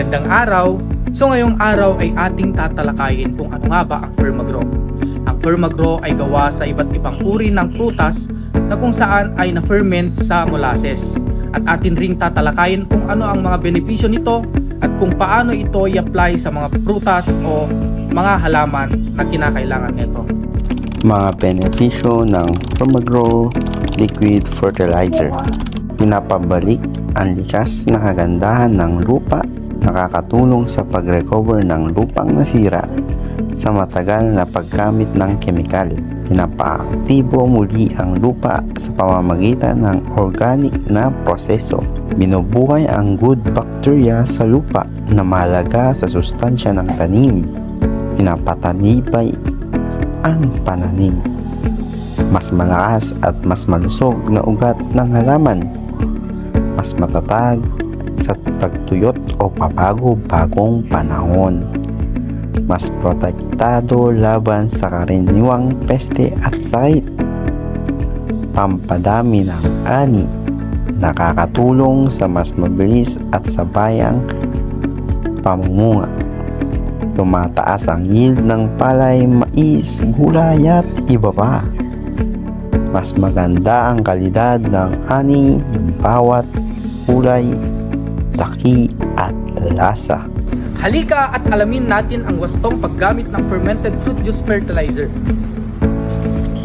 Magandang araw! So ngayong araw ay ating tatalakayin kung ano nga ba ang Firmagro. Ang Firmagro ay gawa sa iba't ibang uri ng prutas na kung saan ay na-ferment sa molasses. At atin ring tatalakayin kung ano ang mga benepisyo nito at kung paano ito i-apply sa mga prutas o mga halaman na kinakailangan nito. Mga benepisyo ng Firmagro Liquid Fertilizer Pinapabalik ang likas na kagandahan ng lupa nakakatulong sa pag-recover ng lupang nasira sa matagal na paggamit ng kemikal. Pinapaaktibo muli ang lupa sa pamamagitan ng organic na proseso. Binubuhay ang good bacteria sa lupa na mahalaga sa sustansya ng tanim. Pinapatanibay ang pananim. Mas malakas at mas malusog na ugat ng halaman. Mas matatag sa tagtuyot o pabago-bagong panahon. Mas protektado laban sa karaniwang peste at sakit. Pampadami ng ani. Nakakatulong sa mas mabilis at sabayang pamumunga. Tumataas ang yield ng palay, mais, gulay at iba pa. Mas maganda ang kalidad ng ani ng bawat kulay, laki at lasa. Halika at alamin natin ang wastong paggamit ng fermented fruit juice fertilizer.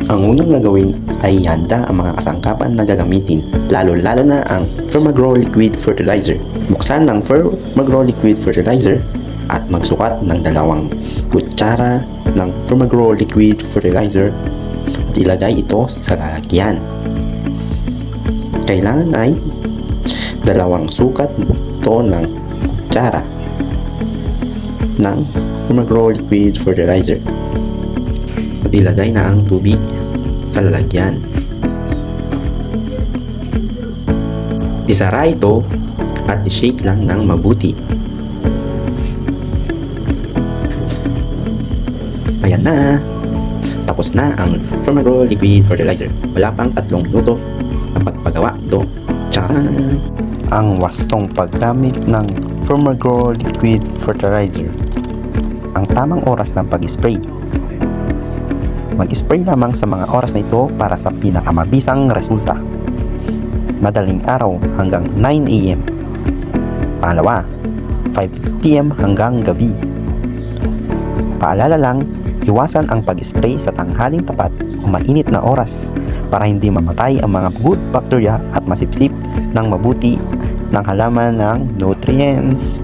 Ang unang gagawin ay ihanda ang mga kasangkapan na gagamitin, lalo-lalo na ang Firmagro Liquid Fertilizer. Buksan ng Firmagro Liquid Fertilizer at magsukat ng dalawang kutsara ng Firmagro Liquid Fertilizer at ilagay ito sa lalagyan. Kailangan ay dalawang sukat ito ng kutsara ng Firmagro Liquid Fertilizer. Ilagay na ang tubig sa lalagyan. Isara ito at i-shake lang ng mabuti. Ayan na! Tapos na ang Firmagro Liquid Fertilizer. Wala pang tatlong minuto ang pagpagawa ito. Tcharan! Ang wastong paggamit ng Firmagro Liquid Fertilizer. Ang tamang oras ng pag-spray. Mag-spray lamang sa mga oras na ito para sa pinakamabisang resulta. Madaling araw hanggang 9 a.m. Pangalawa, 5 p.m. hanggang gabi. Paalala lang, iwasan ang pag-spray sa tanghaling tapat o mainit na oras para hindi mamatay ang mga good bacteria at masipsip ng mabuti ng halaman ng nutrients.